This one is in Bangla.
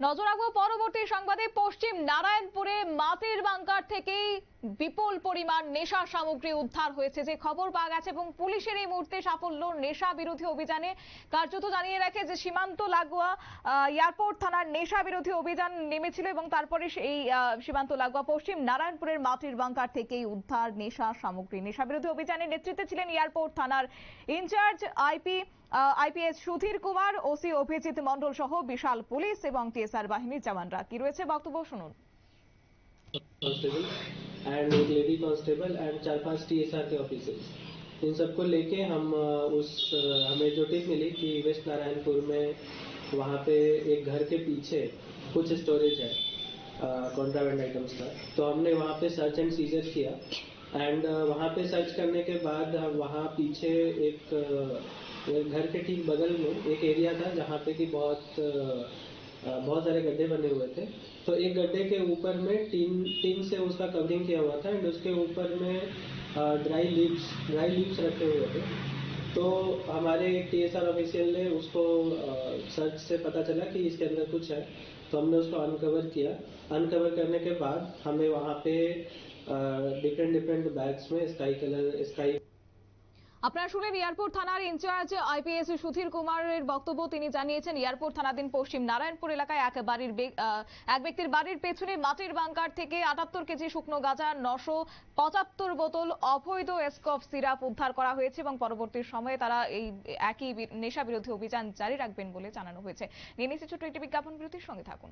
নজর রাখব পরবর্তী সংবাদে পশ্চিম নারায়ণপুরে মাটির বাংকার থেকেই বিপুল পরিমাণ নেশা সামগ্রী উদ্ধার হয়েছে, যে খবর পাওয়া গেছে, এবং পুলিশের এই মুহূর্তে সাফল্য নেশা বিরোধী অভিযানে কার্যত জানিয়ে রাখে যে সীমান্ত লাগোয়া এয়ারপোর্ট থানার নেশা বিরোধী অভিযান নেমেছিল এবং তারপরে এই সীমান্ত লাগোয়া পশ্চিম নারায়ণপুরের মাটির বাংকার থেকেই উদ্ধার নেশা সামগ্রী। নেশা বিরোধী অভিযানের নেতৃত্বে ছিলেন এয়ারপোর্ট থানার incharge IP IPS Sudhir Kumar, OC Abhijit Mondal সহ বিশাল পুলিশ এবং টিএসআর বাহিনীর জওয়ানরা। কি রয়েছে বক্তব্য শুনুন। एंड एक लेडी कांस्टेबल एंड चार पाँच टीएसआर के ऑफिसर्स इन सबको लेके हम उस हमें जो टिप मिली कि वेस्ट नारायणपुर में वहाँ पे एक घर के पीछे कुछ स्टोरेज है कॉन्ट्राबेंड आइटम्स का. तो हमने वहाँ पे सर्च एंड सीजर किया एंड वहाँ पे सर्च करने के बाद हम वहाँ पीछे एक घर के ठीक बगल में एक एरिया था जहाँ पे कि बहुत बहुत सारे गड्ढे बने हुए थे। तो एक गड्ढे के ऊपर में टीन टीन से उसका कवरिंग किया हुआ था एंड उसके ऊपर में ड्राई लीव्स ड्राई लीव्स रखे हुए थे। तो हमारे टी एस आर ऑफिशियल ने उसको सर्च से पता चला कि इसके अंदर कुछ है। तो हमने उसको अनकवर किया। अनकवर करने के बाद हमें वहाँ पे डिफरेंट डिफरेंट बैग्स में स्काई कलर स्काई আপনারা শুনলেন এয়ারপোর্ট থানার ইনচার্জ আইপিএস সুধীর কুমারের বক্তব্য। তিনি জানিয়েছেন, এয়ারপোর্ট থানাধীন পশ্চিম নারায়ণপুর এলাকায় এক বাড়ির এক ব্যক্তির বাড়ির পেছনে মাটির বাংকার থেকে আটাত্তর কেজি শুকনো গাঁজা, নশো পঁচাত্তর বোতল অবৈধ এসকফ সিরাপ উদ্ধার করা হয়েছে এবং পরবর্তী সময়ে তারা এই একই নেশা বিরোধী অভিযান জারি রাখবেন বলে জানানো হয়েছে। নিয়ে নিচ্ছে ছোট্ট একটি বিজ্ঞাপন বিরতির সঙ্গে থাকুন।